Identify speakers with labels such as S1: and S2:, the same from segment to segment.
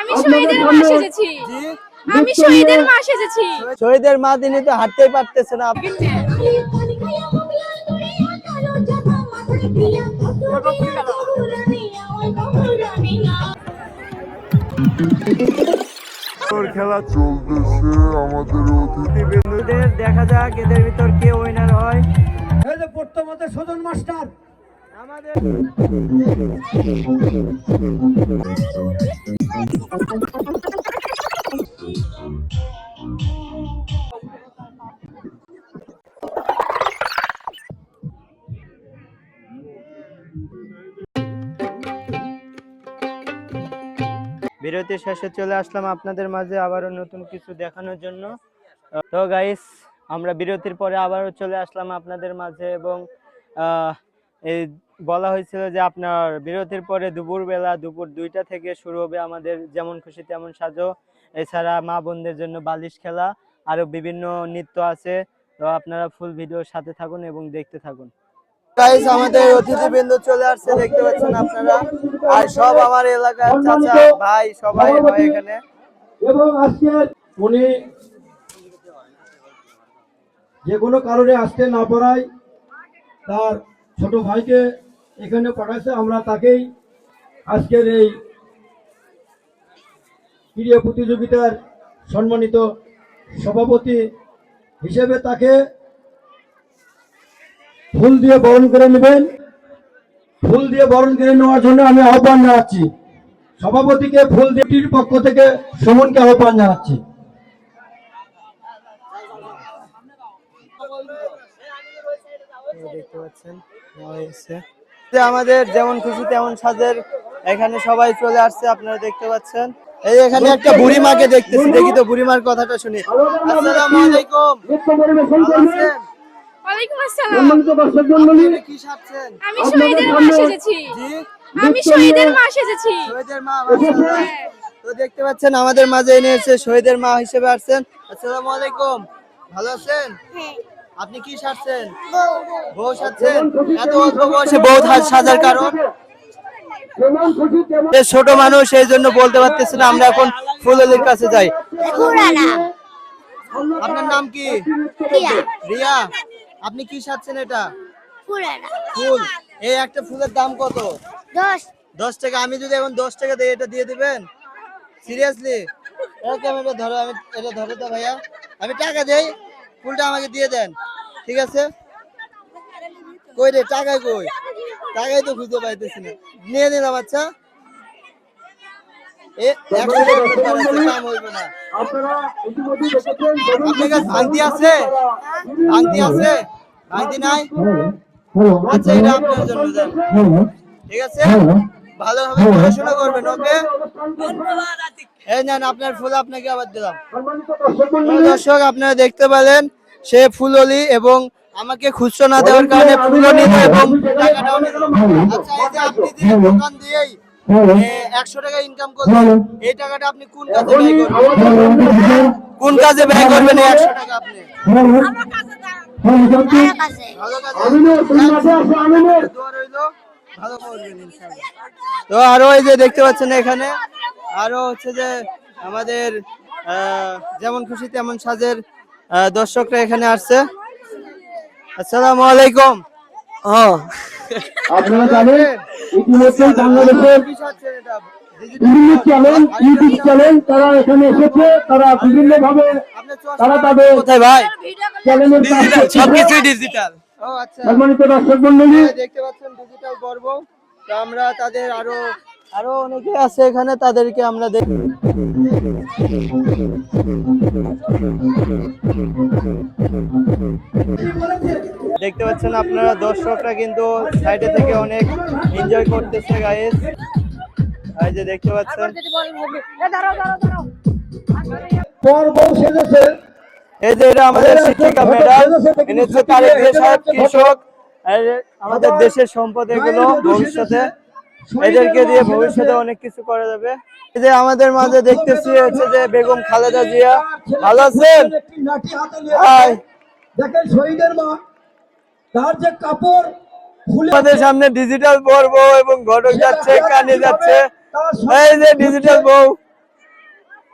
S1: আমি শহীদের
S2: জি
S1: আমি শহীদের মা সেজেছি
S2: শহীদের মা তিনি তো হাঁটতেই পারতেছে না।
S3: খেলা চলতেছে আমাদের অতিথি
S2: দেখা যাক এদের ভিতর কে উইনার হয়।
S4: এই যে বর্তমানে মাস্টার।
S2: বিরতির শেষে চলে আসলাম আপনাদের মাঝে আবারও নতুন কিছু দেখানোর জন্য। তো গাইস আমরা বিরতির পরে আবারও চলে আসলাম আপনাদের মাঝে এবং এই বলা হয়েছিল যে আপনার বিরতির পরে দুপুরবেলা দুপুর দুইটা থেকে শুরু হবে আমাদের যেমন খুশি তেমন সাজো। এছাড়া মা বোনদের জন্য বালিশ খেলা আরও বিভিন্ন নৃত্য আছে। তো আপনারা ফুল ভিডিওর সাথে থাকুন এবং দেখতে থাকুন। গাইস আমাদের অতিথিবৃন্দ চলে আসছে দেখতে পাচ্ছেন আপনারা। আর সব আমার এলাকার চাচা ভাই সবাই হয় এখানে।
S4: এবং আজকে উনি যে কোনো কারণে আসতে না পারায় তার ছোট ভাইকে এখানে পাঠাইছে, আমরা তাকেই আজকের এই ক্রীড়া প্রতিযোগিতার সম্মানিত সভাপতি হিসেবে তাকে ফুল দিয়ে বরণ করে নেবেন। ফুল দিয়ে বরণ করে নেওয়ার জন্য আমি আহ্বান জানাচ্ছি। সভাপতিকে ফুল দেবটির পক্ষ থেকে সুমনকে আহ্বান জানাচ্ছি।
S2: দেখতে পাচ্ছেন আমাদের যেমন খুশি তেমন সাজের এখানে সবাই চলে আসছে আপনারা দেখতে পাচ্ছেন। এই এখানে একটা বুড়ি মাকে দেখতেছি দেখি তো বুড়ি মার কথাটা শুনি। আসসালামু আলাইকুম।
S4: নৃত্য পরিবেশন
S2: ভালো
S4: করবেন
S2: আছেন?
S1: ওয়ালাইকুম আসসালাম।
S4: সম্মানিত দর্শক মন্ডলী
S2: আপনি কি সাজছেন?
S1: আমি শহীদের মা সেজেছি। আমি শহীদের মা সেজেছি।
S2: শহীদের মা
S1: হ্যাঁ।
S2: তো দেখতে পাচ্ছেন আমাদের মাঝে এনে এসে শহীদের মা হিসেবে আসছেন। আসসালামু আলাইকুম। ভালো আছেন? আপনি কি সাজছেন বউ। সাজছেন এত অল্প বয়সে বউ সাজার কারণ? ছোট মানুষ এই জন্য বলতে পারতেছি না আমরা এখন ফুললির কাছে যাই। আপনার নাম কি? রিয়া। আপনি কি সাজছেন এটা? ফুল। এই একটা ফুলের দাম কত?
S5: দশ।
S2: টাকা। আমি যদি এখন দশ টাকা দিই এটা দিয়ে দিবেন? সিরিয়াসলি ক্যামেরা ধরো আমি এটা ধরো তো ভাইয়া। আমি টাকা দেই। ফুলটা আমাকে দিয়ে দেন ঠিক আছে? কই রে টাকায় কই? টাকাই তো খুঁজে পাইতেছি না। নিয়ে আচ্ছা এ একশো আছে, নাই? আচ্ছা এটা আপনার জন্য ঠিক আছে? ভালোভাবে পড়াশোনা করবেন ওকে? এই নেন আপনার ফুল আপনাকে আবার দিলাম।
S4: দর্শক
S2: আপনারা দেখতে পেলেন সে ফুললি এবং আমাকে খুচরো না দেওয়ার কারণে ফুলও নিল এবং টাকাটাও নিল আচ্ছা এই যে আপনি যে দোকান দিয়েই একশো টাকা ইনকাম করলেন। এই টাকাটা আপনি কোন কাজে ব্যয় করবেন? কোন কাজে ব্যয় করবেন এই একশো টাকা আপনি। তো আরও এই যে দেখতে পাচ্ছেন এখানে আরও হচ্ছে যে আমাদের আহ, যেমন খুশি তেমন সাজের দর্শকরা এখানে আসছে। আসসালামু আলাইকুম।
S4: আপনারা জানেন ইতিমধ্যে বাংলাদেশের? বিভিন্ন চ্যানেল ইউটিউব চ্যানেল তারা এখানে এসেছে তারা বিভিন্ন ভাবে তারা তাদের
S2: কোথায় ভাই
S4: চ্যানেলের।
S2: সবকিছুই ডিজিটাল ও আচ্ছা।
S4: সম্মানিত দর্শক মন্ডলী।
S2: দেখতে পাচ্ছেন ডিজিটাল পর্ব তো আমরা তাদের আরও আরও অনেকে আছে এখানে, তাদেরকে আমরা দেখ দেখতে পাচ্ছেন আপনারা, দর্শকরা কিন্তু সাইডে থেকে অনেক এনজয় করতেছে গাইস এই যে দেখতে পাচ্ছেন। এই যে এটা আমাদের শিক্ষিকা ম্যাডাম এনে হচ্ছে তারেক সাহেব কৃষক। আমাদের দেশের সম্পদ এগুলো ভবিষ্যতে এদেরকে দিয়ে ভবিষ্যতে অনেক কিছু করা যাবে। এই যে আমাদের মাঝে দেখতেছি হচ্ছে যে বেগম খালেদা জিয়া। ভালো আছেন?
S4: একটি লাঠি হাতে নিয়ে
S2: হাই
S4: দেখেন শহীদের মা তার যে কাপড়
S2: আমাদের সামনে ডিজিটাল পর্ব এবং ঘটক যাচ্ছে কানে যাচ্ছে। এই যে ডিজিটাল বউ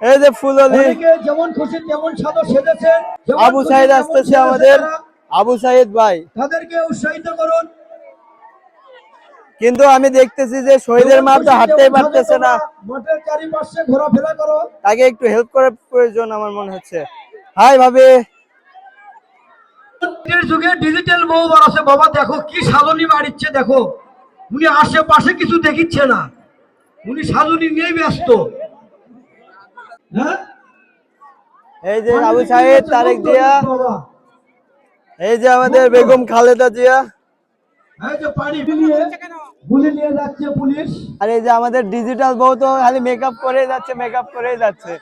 S2: এই যে ফুললি।
S4: যেমন খুশি তেমন সাদা সেজেছে।
S2: আবু সাইদ আসতেছে আমাদের। আবু সাইদ ভাই।
S4: তাদেরকে উৎসাহিত করুন।
S2: কিন্তু আমি দেখতেছি যে শহীদের মা তো হাঁটতেই পারতেছে না।
S4: মাঠের চারিপাশে ঘোরাফেরা করো।
S2: তাকে একটু হেল্প করার প্রয়োজন আমার মনে হচ্ছে। হাই ভাবি।
S4: যুগে ডিজিটাল বউ আছে বাবা দেখো কি সাজনি বাড়িচ্ছে দেখো। উনি আশেপাশে কিছু দেখিচ্ছে না। উনি সাজনি নিয়েই ব্যস্ত। হ্যাঁ?
S2: এই যে আবু তারেক জিয়া। এই যে আমাদের বেগম খালেদা জিয়া।
S4: এই যে পানি নিয়ে গুলি নিয়ে যাচ্ছে পুলিশ।
S2: আর এই যে আমাদের ডিজিটাল বউ তো খালি মেকআপ করেই যাচ্ছে মেকআপ করেই যাচ্ছে।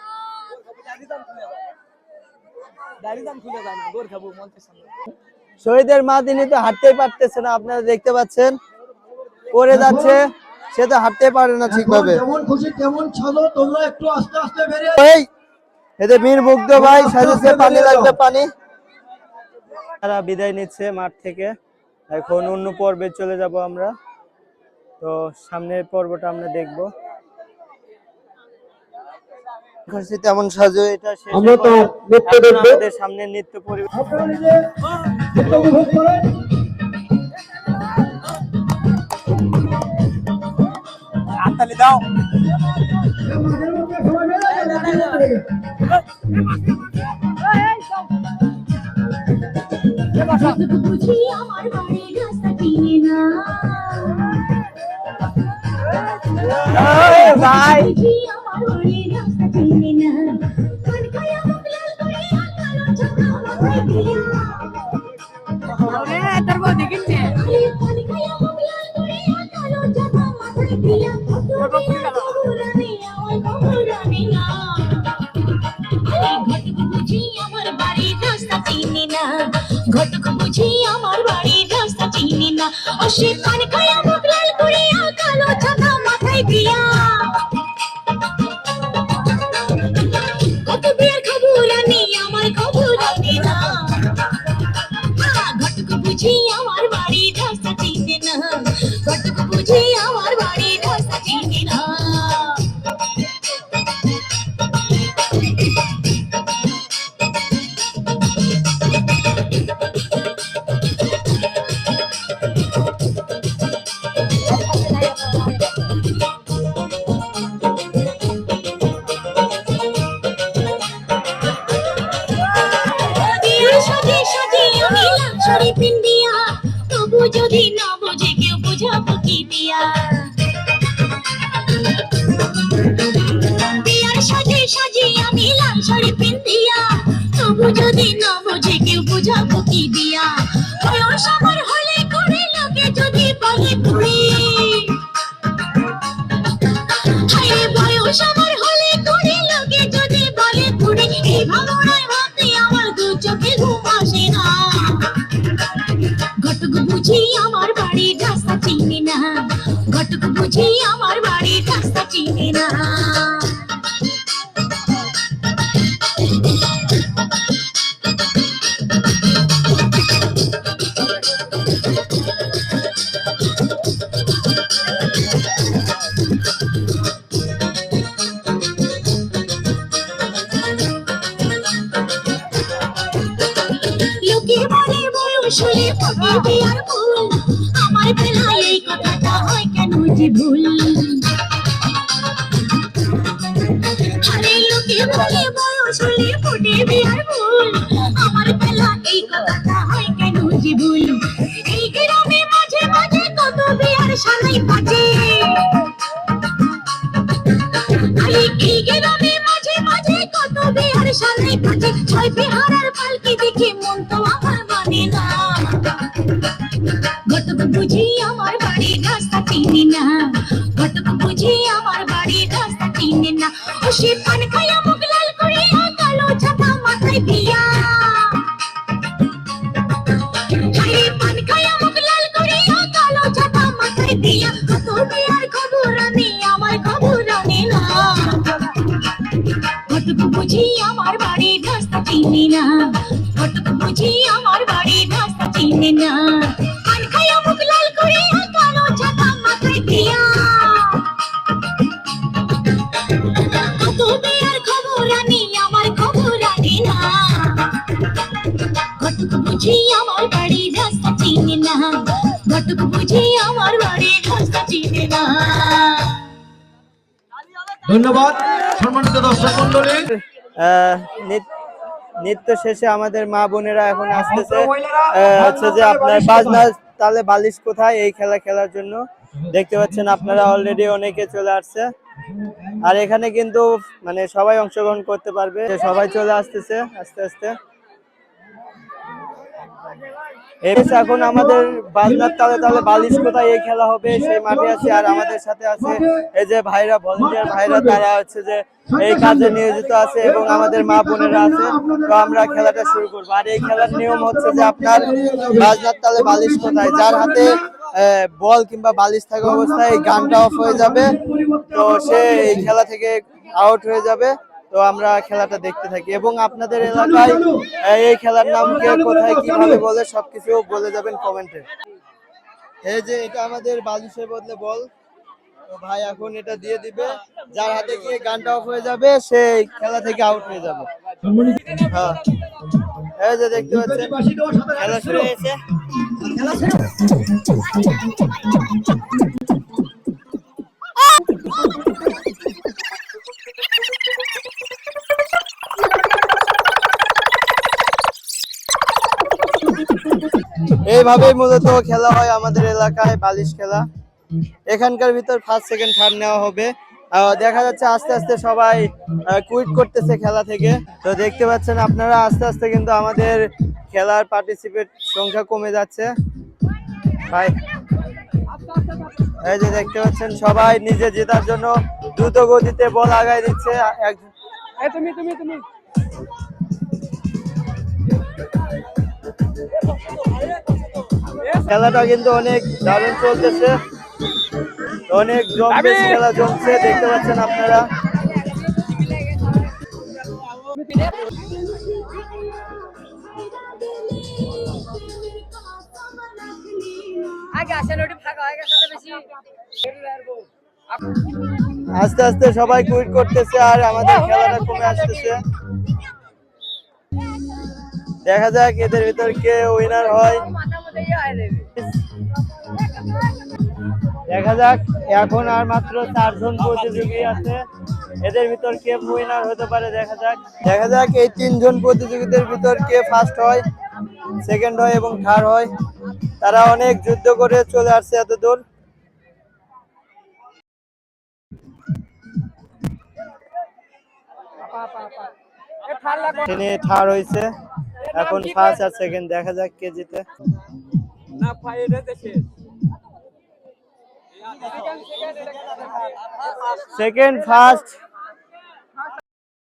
S2: শহীদের মা তিনি তো হাঁটতেই পারতেছে না আপনারা দেখতে পাচ্ছেন। পড়ে যাচ্ছে সে তো হাঁটতে পারে না ঠিকভাবে।
S4: যেমন খুশি তেমন ছাদো তোমরা একটু আস্তে আস্তে বেরিয়ে
S2: এই এতে বীর মুগ্ধ ভাই সাজেছে পানি লাগবে পানি। তারা বিদায় নিচ্ছে মাঠ থেকে। এখন অন্য পর্বে চলে যাব আমরা। তো সামনের পর্বটা আমরা দেখব তেমন সাজো এটা শেষ
S4: আমরা তো নৃত্য দেখব।
S2: আমাদের সামনে নৃত্য পরিবেশ
S4: আপনারা নিজে একটু উপভোগ করেন
S2: হাততালি দাও
S4: মাঠের মধ্যে সবাই বেরিয়ে যান।
S5: বুঝি আমার বাড়ির রাস্তা চিনি না
S2: এই ভাই
S5: আমার আমার ঘটক বুঝি আমার বাড়ির রাস্তা চিনি না। আমার ও সে পান খায়া ছাতা Alegria লাক্সারি পিন্ডিয়া তবু যদি না বোঝে, কেউ বোঝাবো কি দিয়া? বিয়ার সাজে সাজে আমি লাল শাড়ি পিন্দিয়া তবু যদি না বোঝে, কেউ বোঝাবো কি দিয়া? দেখে মন তো
S4: ধন্যবাদ সম্মানিত দর্শক মন্ডলী
S2: নৃত্য শেষে আমাদের মা বোনেরা এখন আসতেছে। আহ, হচ্ছে যে আপনার বাজনা তালে বালিশ কোথায়? এই খেলা খেলার জন্য। দেখতে পাচ্ছেন আপনারা অলরেডি অনেকে চলে আসছে। আর এখানে কিন্তু মানে সবাই অংশগ্রহণ করতে পারবে। সবাই চলে আসতেছে আস্তে আস্তে। হচ্ছে এখন আমাদের বাজনার তালে তালে বালিশ কোথায়, এই খেলা হবে, সেই মাঠে আছে আর আমাদের সাথে আছে এই যে ভাইরা ভলেন্টিয়ার ভাইরা, তারা হচ্ছে যে এই কাজে নিয়োজিত আছে এবং আমাদের মা বোনেরা আছে। তো আমরা খেলাটা শুরু করব। আর এই খেলার নিয়ম হচ্ছে যে আপনার বাজনার তালে বালিশ কোথায়, যার হাতে বল কিংবা বালিশ থাকা অবস্থায় গানটা অফ হয়ে যাবে। তো সে এই খেলা থেকে আউট হয়ে যাবে। তো আমরা খেলাটা দেখতে থাকি। এবং আপনাদের এলাকায় এই খেলার নাম কে কোথায় কীভাবে বলে সবকিছু বলে যাবেন কমেন্টে। এই যে এটা আমাদের বালিশের বদলে বল। ভাই এখন এটা দিয়ে দিবে। যার হাতে গিয়ে গানটা অফ হয়ে যাবে, সে খেলা থেকে আউট হয়ে যাবে। হ্যাঁ। যে দেখতে পাচ্ছেন, খেলা শুরু হয়েছে। এইভাবেই মূলত খেলা হয় আমাদের এলাকায় বালিশ খেলা। এখানকার ভিতর ফার্স্ট সেকেন্ড থার্ড নেওয়া হবে। দেখা যাচ্ছে আস্তে আস্তে সবাই কুইট করতেছে খেলা থেকে। তো দেখতে পাচ্ছেন আপনারা আস্তে আস্তে কিন্তু আমাদের খেলার পার্টিসিপেট সংখ্যা কমে যাচ্ছে। ভাই এই যে দেখতে পাচ্ছেন সবাই নিজে জেতার জন্য দ্রুত গতিতে বল আগায় দিচ্ছে। এক তুমি তুমি তুমি। খেলাটা কিন্তু অনেক দারুণ চলতেছে অনেক জমবেশ খেলা জমছে দেখতে পাচ্ছেন আপনারা
S1: হয়ে
S2: আস্তে আস্তে সবাই কুইট করতেছে আর আমাদের খেলাটা কমে আসতেছে দেখা যাক এদের ভিতর কে উইনার হয় দেখা যাক, এখন আর মাত্র চারজন প্রতিযোগী আছে। এদের ভিতর কে উইনার হতে পারে দেখা যাক। দেখা যাক, এই তিনজন প্রতিযোগীদের ভিতর কে ফার্স্ট হয় সেকেন্ড হয় এবং থার্ড হয়। তারা অনেক যুদ্ধ করে চলে আসছে এত দূর তিনি থার্ড হয়েছে। এখন ফার্স্ট আর সেকেন্ড দেখা যাক কে জিতে। সেকেন্ড ফার্স্ট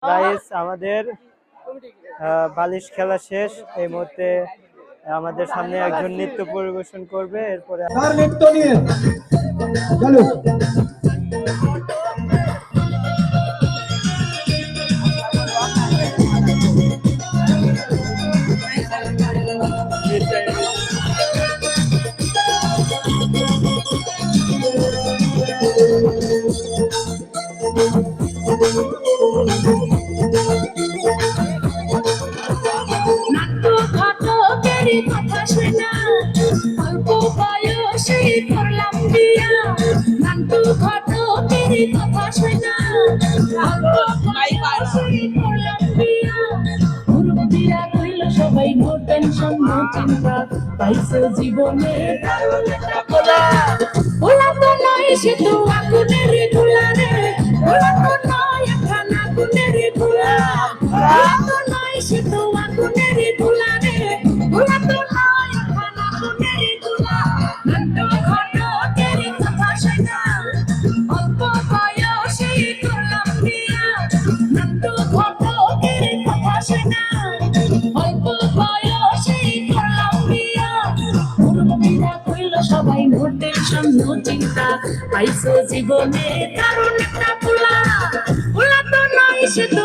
S2: গাইস আমাদের আহ, বালিশ খেলা শেষ। এই মুহূর্তে আমাদের সামনে একজন নৃত্য পরিবেশন করবে এরপরে
S4: নৃত্য নিয়ে
S5: পাইছো জীবনে পোলা তো নয়, সে তো আগুনের গোলা রে। পোলা তো নয় এখন আগুনের গোলা পোলা তো নয়, সে তো আগুনের চিন্তা পাইছো জীবনে একটা পোলা পোলা তো নয় সে তো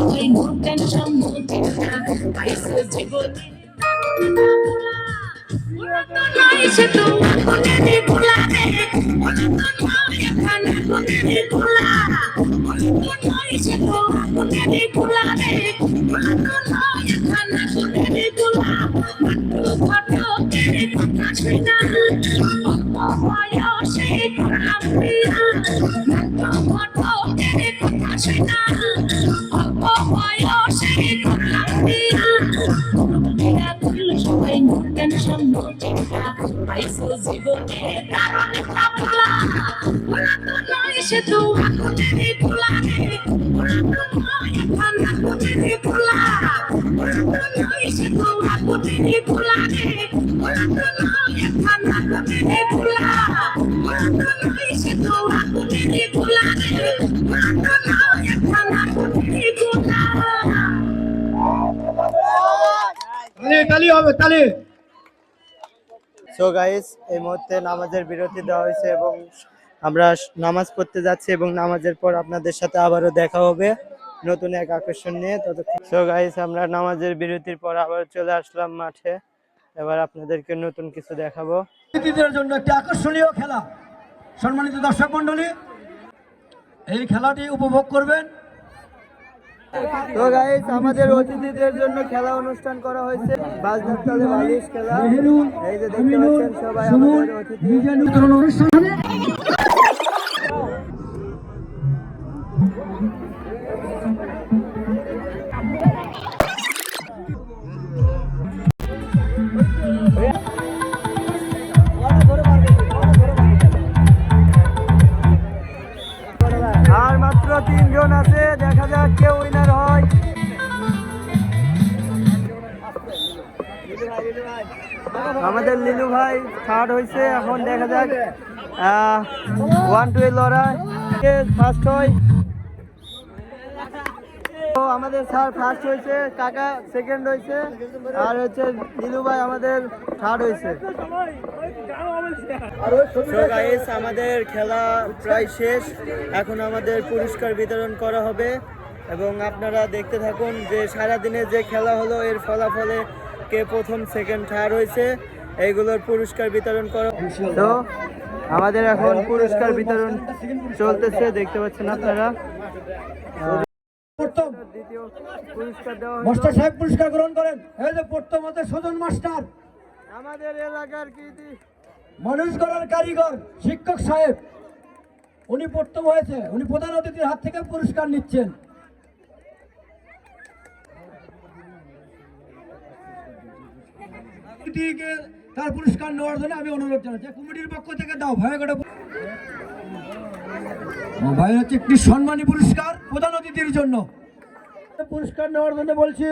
S5: কইল সবাই নো টেনশন নো টেনশন পাইছে জীবনে সে তোমার কোনে ভোলা রে তো এখানে কোনে ভোলা তো সে তোমার কোনে ভোলা রে তো এখানে কোনে ভোলা ফটো কেড়ে কথা শুনা বয়সে ফটো কেড়ে কথা শুনা পাইছে জীবনে কারণে কাপলা ওরা তো নয় সে তো আগুনে খোলা রে ওরা তো নয় এখন আগুনে খোলা ওরা তো নয় সে তো আগুনে খোলা রে ওরা তো নয় এখন আগুনে খোলা ওরা তো নয় সে তো আগুনে খোলা রে ওরা তো নয় এখন আগুনে খোলা
S4: তালি তালি হবে, তালি।
S2: সো গাইস এই মুহূর্তে নামাজের বিরতি দেওয়া হয়েছে এবং আমরা নামাজ পড়তে যাচ্ছি এবং নামাজের পর আপনাদের সাথে আবারও দেখা হবে নতুন এক আকর্ষণ নিয়ে ততক্ষণ। সো গাইস আমরা নামাজের বিরতির পর আবার চলে আসলাম মাঠে। এবার আপনাদেরকে নতুন কিছু দেখাবো।
S4: জন্য একটি আকর্ষণীয় খেলা। সম্মানিত দর্শক মণ্ডলী, এই খেলাটি উপভোগ করবেন।
S2: তো গাইস আমাদের অতিথিদের জন্য খেলা অনুষ্ঠান করা হয়েছে। বাজনার তলে বালিশ খেলা। এই যে দেখতে পাচ্ছেন সবাই আমাদের অতিথি।
S4: অনুষ্ঠান
S2: লিলু ভাই থার্ড হয়েছে এখন দেখা যাক ওয়ান টু এ লড়াই। ফার্স্ট হয়? তো আমাদের স্যার ফার্স্ট হয়েছে কাকা সেকেন্ড হয়েছে আর হচ্ছে ভাই আমাদের থার্ড হয়েছে আমাদের খেলা প্রায় শেষ। এখন আমাদের পুরস্কার বিতরণ করা হবে। এবং আপনারা দেখতে থাকুন যে সারাদিনে যে খেলা হলো, এর ফলাফলে কে প্রথম সেকেন্ড থার্ড হয়েছে এইগুলোর পুরস্কার বিতরণ করা। তো আমাদের এখন পুরস্কার বিতরণ চলতেছে দেখতে পাচ্ছেন আপনারা। দ্বিতীয় পুরস্কার দেওয়া
S4: মাস্টার সাহেব পুরস্কার গ্রহণ করেন। এই যে প্রথম হতে সজন মাস্টার।
S2: আমাদের এলাকার কৃতি
S4: মানুষ গড়ার কারিগর শিক্ষক সাহেব। উনি প্রথম হয়েছে। উনি প্রধান অতিথির হাত থেকে পুরস্কার নিচ্ছেন। তার পুরস্কার নেওয়ার জন্য আমি অনুরোধ জানাচ্ছি। কমিটির পক্ষ থেকে দাও ভাই একটা ভাই হচ্ছে একটি সম্মানী পুরস্কার প্রধান অতিথির জন্য। পুরস্কার নেওয়ার জন্য বলছি,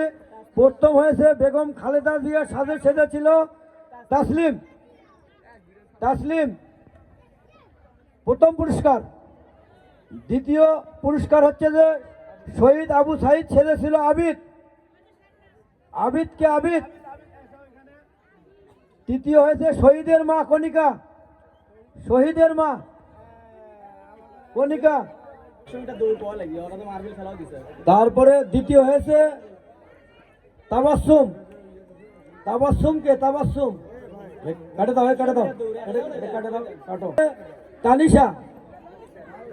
S4: প্রথম হয়েছে বেগম খালেদা জিয়া সাজে ছিল তাসলিম। তাসলিম, প্রথম পুরস্কার। দ্বিতীয় পুরস্কার হচ্ছে যে শহীদ আবু সাইদ ছেলে ছিল আবিদ। আবিদকে আবিদ। তৃতীয় হয়েছে শহীদের মা কণিকা। শহীদের মা কণিকা। তারপরে দ্বিতীয় হয়েছে তাবাসুম তাবাসুমকে তাবাসুম কাটে দাও কাটে দাও। কাটে দাও কাটো। তানিশা।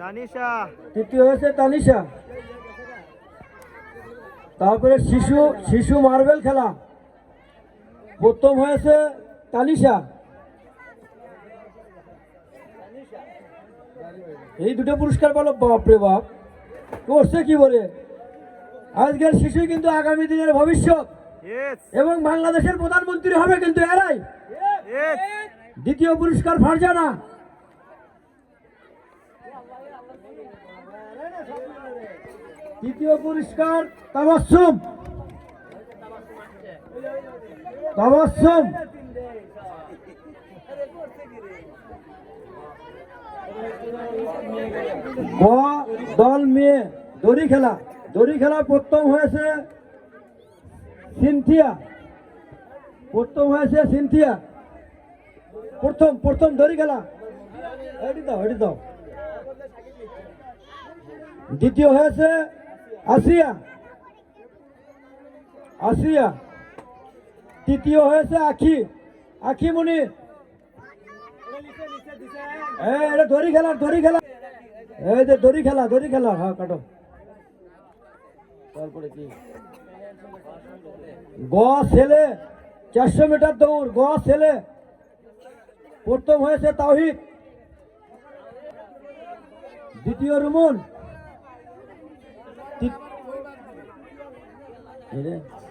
S2: তানিশা।
S4: তৃতীয় হয়েছে তানিশা। তারপরে শিশু শিশু মার্বেল খেলা। প্রথম হয়েছে তানিশা এই দুটো পুরস্কার বলো বাপরে বাপ। করছে কি বলে? আজকের শিশু কিন্তু আগামী দিনের ভবিষ্যৎ। এবং বাংলাদেশের প্রধানমন্ত্রী হবে কিন্তু এরাই। দ্বিতীয় পুরস্কার ফারজানা। তৃতীয় পুরস্কার তাবাসুম তাবাসুম ক দল মেয়ে, দড়ি খেলা। দড়ি খেলা প্রথম হয়েছে সিনথিয়া। প্রথম হয়েছে সিনথিয়া। প্রথম প্রথম দড়ি খেলা। দাও দাও। দ্বিতীয় হয়েছে আসিয়া। আসিয়া। তৃতীয় হয়েছে আখি। আখি এই এটা দড়ি খেলা দড়ি খেলা। এই যে দড়ি খেলা দড়ি খেলা। হ্যাঁ কাটো। তারপরে কি? গ ছেলে, চারশো মিটার দৌড়, গ ছেলে। প্রথম হয়েছে তাওহিদ। দ্বিতীয় রুমন।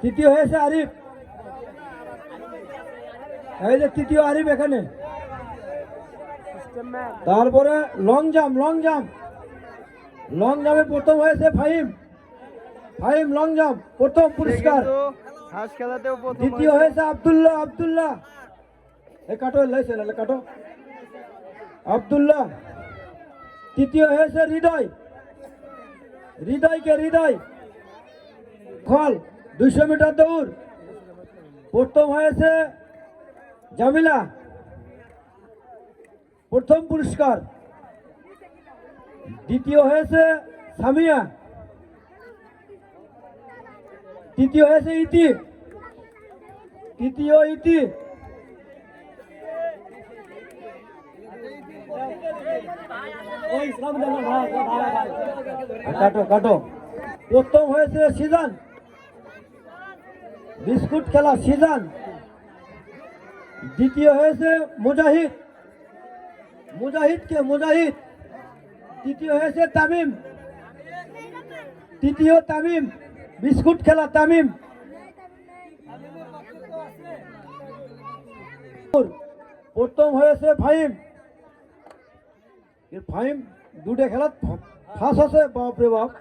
S4: তৃতীয় হয়েছে আরিফ। এই যে তৃতীয় আরিফ এখানে। তারপরে long jump long jump long জাম্পে প্রথম হয়েছে ফাহিম। ফাহিম লং জাম্প প্রথম পুরস্কার। দ্বিতীয় হয়েছে। আব্দুল্লাহ আব্দুল্লাহ। এ কাটো লাইছে কাটো। আব্দুল্লাহ। তৃতীয় হয়েছে হৃদয়। হৃদয়কে হৃদয়। খল দুশো মিটার দৌড়। প্রথম হয়েছে জামিলা। প্রথম পুরস্কার। দ্বিতীয় হয়েছে সামিয়া। তৃতীয় হয়েছে ইতি। তৃতীয় ইতি। কাটো কাটো। প্রথম হয়েছে সিজান। বিস্কুট খেলা সিজান। দ্বিতীয় হয়েছে মুজাহিদ। মুজাহিদ কে মুজাহিদ? তৃতীয় হয়েছে তামিম। তৃতীয় তামিম। বিস্কুট খেলা তামিম। প্রথম হয়েছে ফাইম এর ফাইম দুটো খেলা ফার্স্ট আছে, বাপরে বাপ।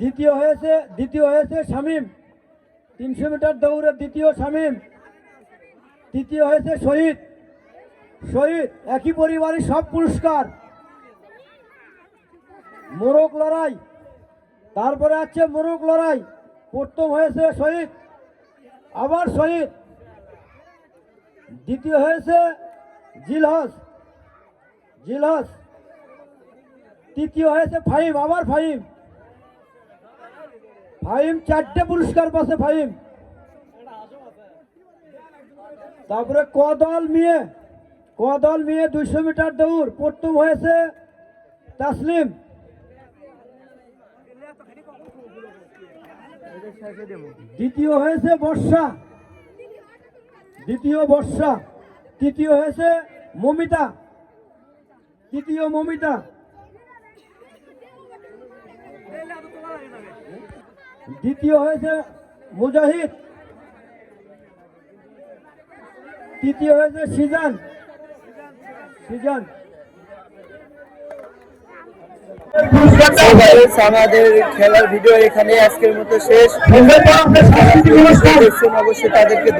S4: দ্বিতীয় হয়েছে দ্বিতীয় হয়েছে শামিম। তিনশো মিটার দৌড়ে দ্বিতীয় শামিম। তৃতীয় হয়েছে শহীদ। শহীদ, একই পরিবারের সব পুরস্কার। মোরগ লড়াই, তারপরে আছে মোরগ লড়াই, প্রথম হয়েছে শহীদ, আবার শহীদ। দ্বিতীয় হয়েছে জিলহস জিলহস তৃতীয় হয়েছে ফাইম আবার ফাইম ফাইম চারটে পুরস্কার পাশে ফাইম তারপরে কদল মেয়ে কদল মেয়ে দুইশো মিটার দৌড় প্রথম হয়েছে তাসলিম। দ্বিতীয় হয়েছে বর্ষা। দ্বিতীয় বর্ষা। তৃতীয় হয়েছে মমিতা। তৃতীয় মমিতা। দ্বিতীয় হয়েছে মুজাহিদ। তৃতীয় হয়েছে সিজান। সিজান।
S2: আমাদের খেলার ভিডিও এখানে আজকের মতো শেষ। অবশ্যই তাদেরকে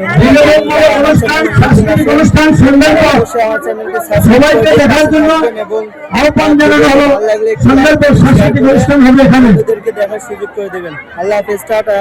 S2: দেখার সুযোগ করে দেবেন। আল্লাহ হাফেজ টাটা।